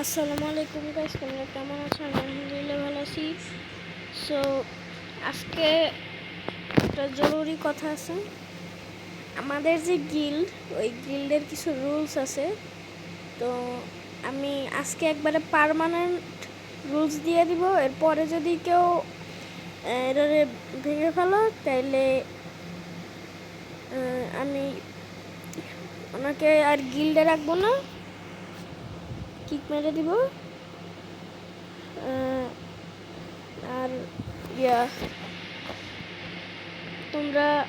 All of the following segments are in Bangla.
আসসালামু আলাইকুম গাইস তোমরা কেমন আছো? আমি আলহামদুলিল্লাহ ভালো আছি। সো আজকে একটা জরুরি কথা আছে। আমাদের যে গিল্ড ওই গিল্ডের কিছু রুলস আছে। তো আমি আজকে একবারে পারমানেন্ট রুলস দিয়ে দিব। এরপরে যদি কেউ এটারে ভেঙে ফেলো, তাইলে আমি ওনাকে আর গিল্ডে রাখব না। কিক মেরে দিব। আর ইয়া, তোমরা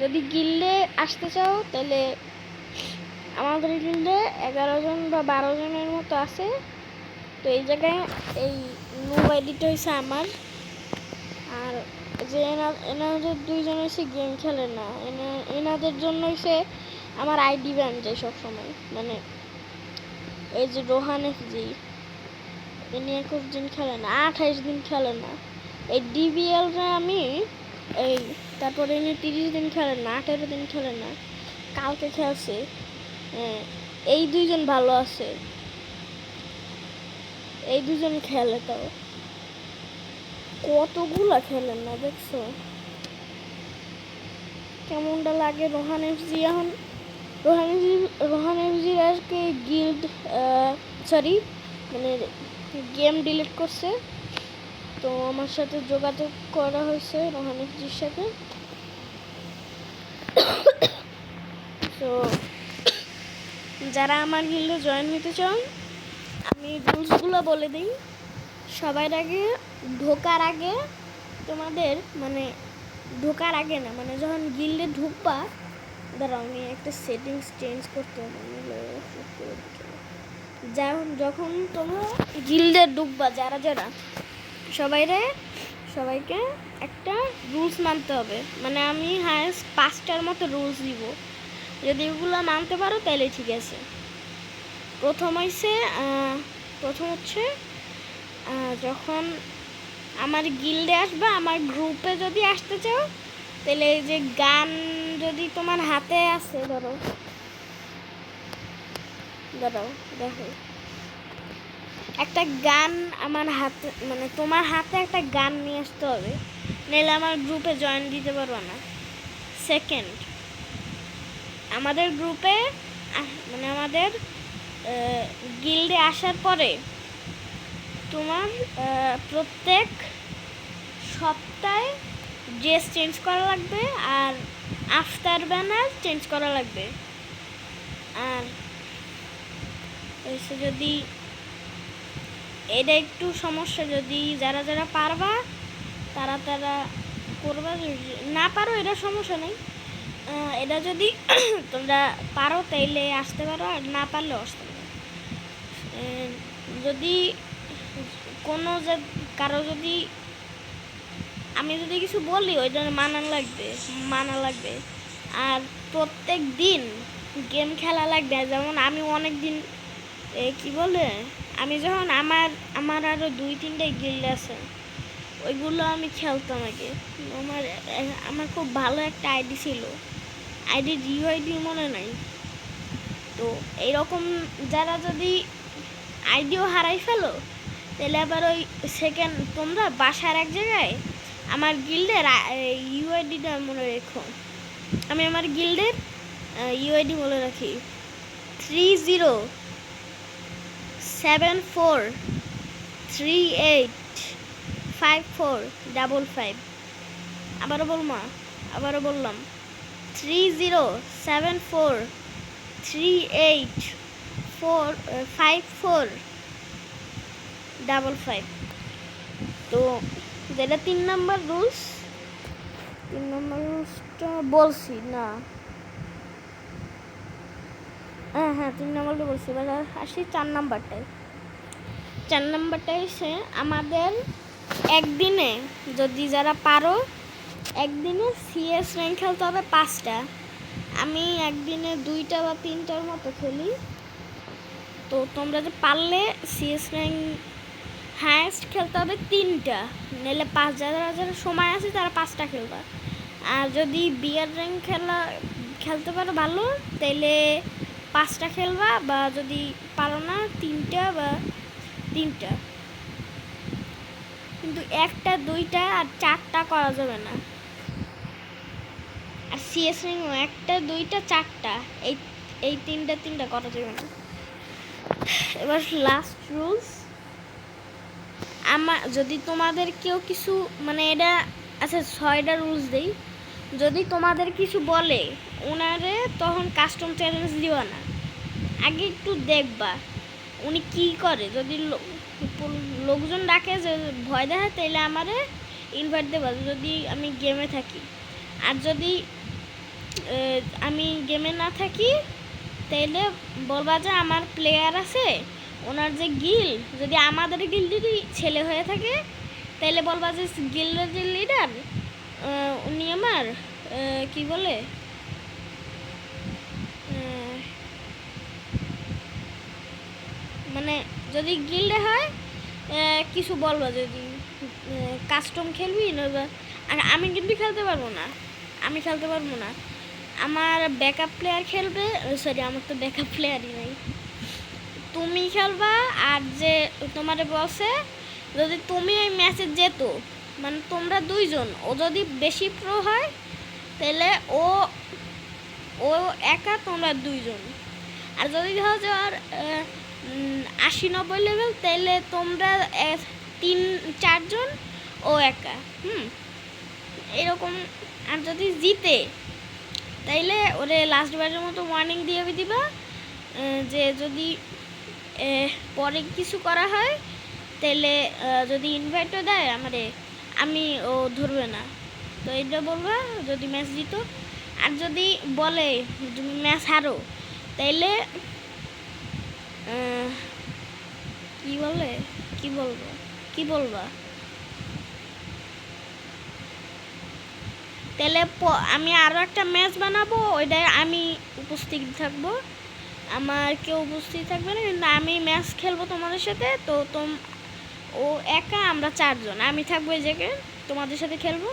যদি গিল্ডে আসতে চাও, তাহলে আমাদের গিল্ডে এগারো জন বা বারো জনের মতো আছে। তো এই জায়গায় এই মুভ আইডিটা হয়েছে আমার। আর যে এনা- এনাদের দুইজন হয়েছে গেম খেলে না। এনা- এনাদের জন্য হয়েছে আমার আইডি ব্যান যায় সবসময়। মানে এই যে রোহান এফজি, ইনি একুশ দিন খেলে না, আঠাইশ দিন খেলে না। এই ডিবিএলরা আমি, এই তারপরে ইনি তিরিশ দিন খেলেন না, আঠেরো দিন খেলেন না, কালকে খেলছে। এই দুইজন ভালো আছে। এই দুজন খেলে তাও। কতগুলা খেলেন না, দেখছ? কেমনটা লাগে রোহান এফজি এখন? রোহান এফজি রোহান এফজির গিল্ড সরি মানে গেম ডিলিট করছে। তো আমার সাথে যোগাযোগ করা হয়েছে রোহান এফজির সাথে। তো যারা আমার গিল্ডে জয়েন হতে চান, আমি রুলসগুলো বলে দিই। সবার আগে, ঢোকার আগে তোমাদের মানে ঢোকার আগে না মানে যখন গিল্ডে ঢুকবা দাঁড়াও আমি একটা সেটিংস চেঞ্জ করতে। যখন যখন তোমরা গিল্ডে ঢুকবা যারা যারা সবাইরে সবাইকে একটা রুলস মানতে হবে। মানে আমি হায়েস্ট পাঁচটার মতো রুলস দিব। যদি এগুলো মানতে পারো তাহলে ঠিক আছে। প্রথম আহ, প্রথম হচ্ছে যখন আমার গিল্ডে আসবে আমার গ্রুপে যদি আসতে চাও তাহলে এই যে গান যদি তোমার হাতে আছে, ধরো। ধরো, দেখো। একটা গান আমার হাতে মানে তোমার হাতে একটা গান নিয়ে আসতে হবে। নাহলে আমার গ্রুপে জয়েন দিতে পারব না। সেকেন্ড আমাদের গ্রুপে মানে আমাদের গিল্ডে আসার পরে তোমার প্রত্যেক সপ্তাহে ড্রেস চেঞ্জ করা লাগবে আর আফতার ব্যানার চেঞ্জ করা লাগবে। আর এসে যদি এটা একটু সমস্যা, যদি যারা যারা পারবা, তারা তারা করবা। না পারো, এটা সমস্যা নেই। এটা যদি তোমরা পারো, তাইলে আসতে পারো, আর না পারলেও আসতে পারো। যদি কোনো যে, কারও যদি আমি যদি কিছু বলি, ওই জন্য মানা লাগবে মানা লাগবে। আর প্রত্যেক দিন গেম খেলা লাগবে। যেমন আমি অনেক দিন কি বলে? আমি যখন আমার আমার আরও দুই, তিনটে গিল্ড আছে, ওইগুলো আমি খেলতাম আগে। আমার আমার খুব ভালো একটা আইডি ছিল। আইডি ইউআইডি মনে নাই। তো এইরকম যারা যদি আইডিও হারাই ফেলো, তাহলে আবার ওই সেকেন্ড তোমরা বাসার এক জায়গায় আমার গিল্ডের ইউআইডিটা মনে রেখো। আমি আমার গিল্ডের ইউআইডি বলে রাখি। Three zero seven four three eight five four double five আবারও বলমা আবারও বললাম। Three zero seven four three eight four five four double five তো যেটা তিন নম্বর রুলস তিন নম্বর রুলসটা বলছি, না। হ্যাঁ হ্যাঁ তিন নম্বরটা বলছি। এবার আসি চার নাম্বারটায়। চার নাম্বারটা হচ্ছে আমাদের একদিনে যদি যারা পারো, একদিনে সিএস র্যাঙ্ক খেলতে হবে পাঁচটা। আমি একদিনে দুইটা বা তিনটার মতো খেলি। তো তোমরা যে পারলে সিএস র্যাঙ্ক হায়েস্ট খেলতে হবে তিনটা। নাহলে পাঁচ যারা যারা সময় আছে, তারা পাঁচটা খেলবা। আর যদি বিয়ার র্যাঙ্ক খেলা, খেলতে পারো ভালো তাইলে পাঁচটা খেলবা বা যদি পারো না, তিনটা বা তিনটা। কিন্তু একটা, দুইটা আর চারটা করা যাবে না। আর সিএস একটা, দুইটা, চারটা। এই এই তিনটা তিনটা করা যাবে না। এবার লাস্ট রুলস আমার যদি তোমাদের কেউ কিছু মানে এটা আচ্ছা ছয়টা রুলস দেই। যদি তোমাদের কিছু বলে ওনারে তখন কাস্টম চ্যালেঞ্জ দিও না। আগে একটু দেখবা, উনি কি করে। যদি লোকজন ডাকে যে ভয় দেখায় তাহলে আমারে ইনভাইট দেবা। যদি আমি গেমে থাকি। আর যদি আমি গেমে না থাকি, তাইলে বলবা যে আমার প্লেয়ার আছে ওনার যে গিল, যদি আমাদের গিল যদি ছেলে হয়ে থাকে তাহলে বলবা যে গিল্ডের যে লিডার উনি আমার কি বলে? মানে যদি গিল্ডে হয় কিছু বলব যদি কাস্টম খেলবি নইবা, আর আমি কিন্তু খেলতে পারব না, আমি খেলতে পারব না। আমার ব্যাকআপ প্লেয়ার খেলবে সরি আমার তো ব্যাকআপ প্লেয়ারই নাই। তুমি খেলবা আর যে তোমার বসে যদি তুমি এই ম্যাচে যেত মানে তোমরা দুইজন ও যদি বেশি প্রো হয় তাহলে ও ও একা তোমরা দুইজন। আর যদি ধরো যে উম, আশি নব্বই লেভেল তাহলে তোমরা তিন চারজন ও একা হুম? এরকম আর যদি জিতে তাইলে ওরে লাস্ট বারের মতো ওয়ার্নিং দিয়ে দিবা যে যদি পরে কিছু করা হয় তাহলে যদি ইনভাইটও দেয় আমারে, আমি ও ধরবে না। তো এটা বলবা, যদি ম্যাচ জিতো। আর যদি বলে তুমি ম্যাচ হারো, তাইলে কি বলে? কি বলব? কি বলবা? তাহলে আমি আরও একটা ম্যাচ বানাবো, ওইটায় আমি উপস্থিত থাকব। আমার কেউ উপস্থিত থাকবে না, কিন্তু আমি ম্যাচ খেলব তোমাদের সাথে, তো তোম, ও একা, আমরা চারজন। আমি থাকব এই জায়গায়, তোমাদের সাথে খেলব।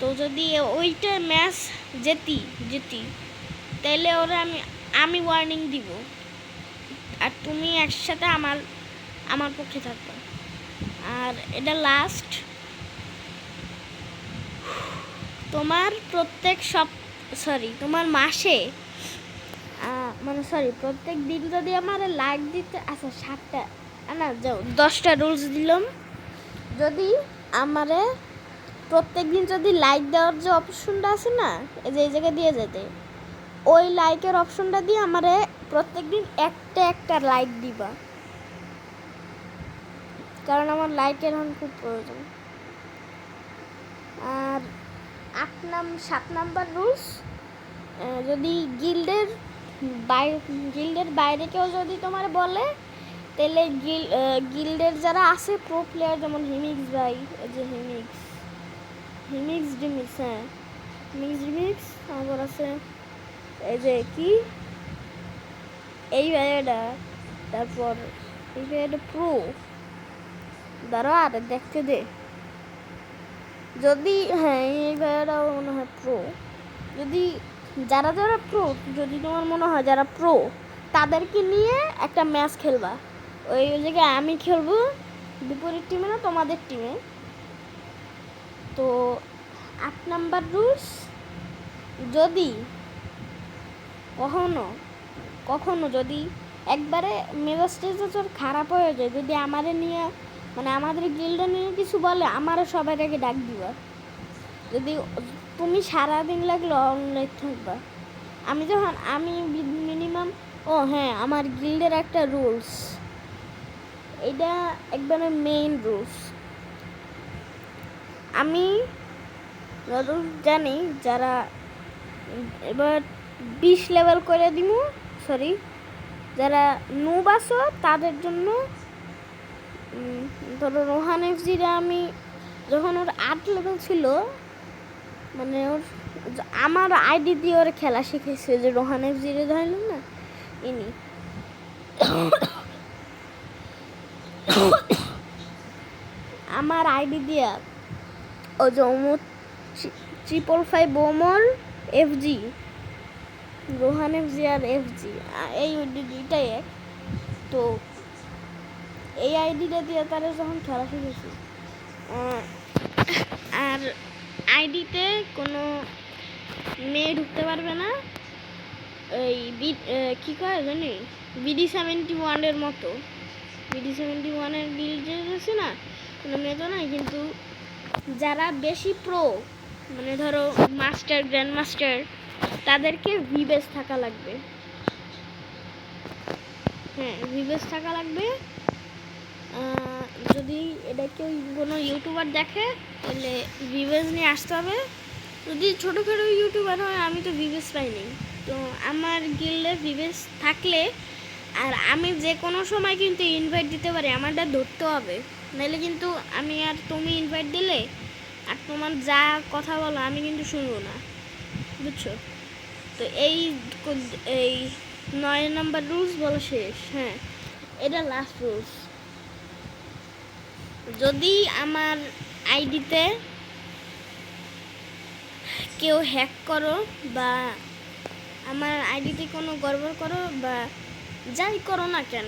তো যদি ওইটা ম্যাচ জেতি জেতি তাহলে ওরা আমি আমি ওয়ার্নিং দিব। আর তুমি একসাথে আমার আমার পক্ষে থাকবে। আর এটা লাস্ট তোমার প্রত্যেক সপ সরি তোমার মাসে মানে সরি প্রত্যেক দিন যদি আমার লাইক দিতে আচ্ছা সাতটা না যাও, দশটা রুলস দিলাম। যদি আমারে প্রত্যেক দিন যদি লাইক দেওয়ার যে অপশনটা আছে না, এই যে এই জায়গায় দিয়ে যেতে ওই লাইকের অপশনটা দিয়ে আমারে প্রত্যেক দিন একটা একটা লাইক দিবা। কারণ আমার লাইকের এখন খুব প্রয়োজন। আর আট নাম, সাত নাম্বার রুলস যদি গিল্ডের গিল্ডের বাইরে কেউ যদি তোমার বলে, তাহলে গিল গিল্ডের যারা আছে প্রো প্লেয়ার যেমন হিমিক্স ভাই যে হিমিক্স হিমিক্স ডিমিক্স হ্যাঁ হিমিক্স ডিমিক্স আবার আছে এই যে কি? এই ভাইয়াটা, তারপর এই ভাইয়াটা প্রো দাঁড়া, আর দেখতে দে। যদি হ্যাঁ এই ভাইয়ারাও মনে হয় প্রো যদি যারা যারা প্রো যদি তোমার মনে হয় যারা প্রো তাদেরকে নিয়ে একটা ম্যাচ খেলবা। ওই জায়গায় আমি খেলব, বিপরীত টিমে না, তোমাদের টিমে তো আট নাম্বার রুলস যদি কখনো কখনো যদি একবারে মেজাজটা তোর খারাপ হয়ে যায়, যদি আমারে নিয়ে মানে আমাদের গিল্ডে নিয়ে কিছু বলে আমারও সবাই আগে ডাক দিবা। যদি তুমি সারাদিন লাগল অনলাইন থাকবা। আমি যখন, আমি মিনিমাম, ও হ্যাঁ আমার গিল্ডের একটা রুলস। এটা একবারে মেইন রুলস আমি জানি, যারা এবার বিশ লেভেল করে দিব সরি যারা নুব আসো তাদের জন্য ধরো রোহান এফজিরা আমি, যখন ওর আট লেভেল ছিল মানে ওর আমার আইডি দিয়ে ওর খেলা শিখেছে যে রোহান এফজিরে ধরলেন না? ইনি। আমার আইডি দিয়া ও যে triple five Omar FG, Rohan F G আর এফ জি এই দুইটাই এক। তো এই আইডিটা দিয়ে তারা যখন খেলা শিখেছি আর আইডিতে কোনো মেয়ে ঢুকতে পারবে না। এই বি- কি কয় জানি? বিডি সেভেন্টি ওয়ানের মতো। বিডি সেভেন্টি ওয়ানের বিল যে আছে না, কোনো মেয়ে তো নাই, কিন্তু যারা বেশি প্রো মানে ধরো মাস্টার, গ্র্যান্ড মাস্টার, তাদেরকে ভিবেস থাকা লাগবে। হ্যাঁ ভিবেস থাকা লাগবে। যদি এটা কেউ কোনো ইউটিউবার দেখে, তাহলে ভিভেস নিয়ে আসতে হবে। যদি ছোটোখাটো ইউটিউবার হয়, আমি তো ভিভেস পাইনি তো আমার গিল্ডে ভিভেস থাকলে, আর আমি যে কোনো সময় কিন্তু ইনভাইট দিতে পারি, আমারটা ধরতে হবে। নাহলে কিন্তু আমি আর তুমি ইনভাইট দিলে, আর তোমার যা কথা বলো, আমি কিন্তু শুনব না। বুঝছ? তো এই এই নয় নম্বর রুলস বলা শেষ হ্যাঁ। এটা লাস্ট রুলস যদি আমার আইডিতে কেউ হ্যাক করো বা আমার আইডিতে কোনো গড়বড় করো বা যাই করো না কেন,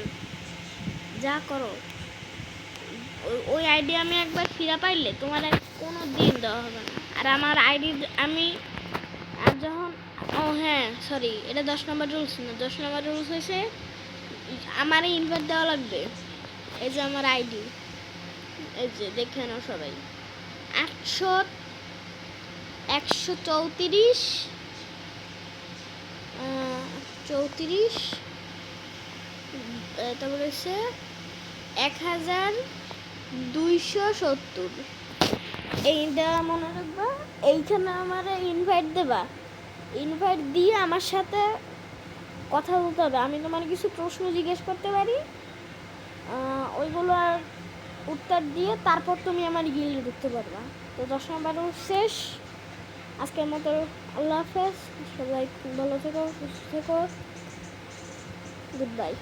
যা করো, ওই- আইডি আমি একবার ফিরা পাইলে তোমার কোনো দিন দেওয়া হবে না। আর আমার আইডি আমি, আর যখন, ও হ্যাঁ সরি এটা দশ নম্বর রুলস না, দশ নম্বর রুলস হয়েছে আমার ইনভাইট দেওয়া লাগবে, এই যে আমার আইডি। এই যে, দেখে নাও সবাই। আটশো একশো চৌত্রিশ চৌত্রিশ তারপরে হচ্ছে এক হাজার দুইশো সত্তর। এইটা মনে রাখবা, এইখানে আমার ইনভাইট দেবা। ইনভাইট দিয়ে আমার সাথে কথা বলতে হবে। আমি তোমার কিছু প্রশ্ন জিজ্ঞেস করতে পারি? ওইগুলো আর উত্তর দিয়ে তারপর তুমি আমার গিল ঢুকতে পারবা। তো দশ নম্বর শেষ। আজকের মতো আল্লাহ হাফেজ। সবাই ভালো থেকো, সুস্থ থেকো। Good bye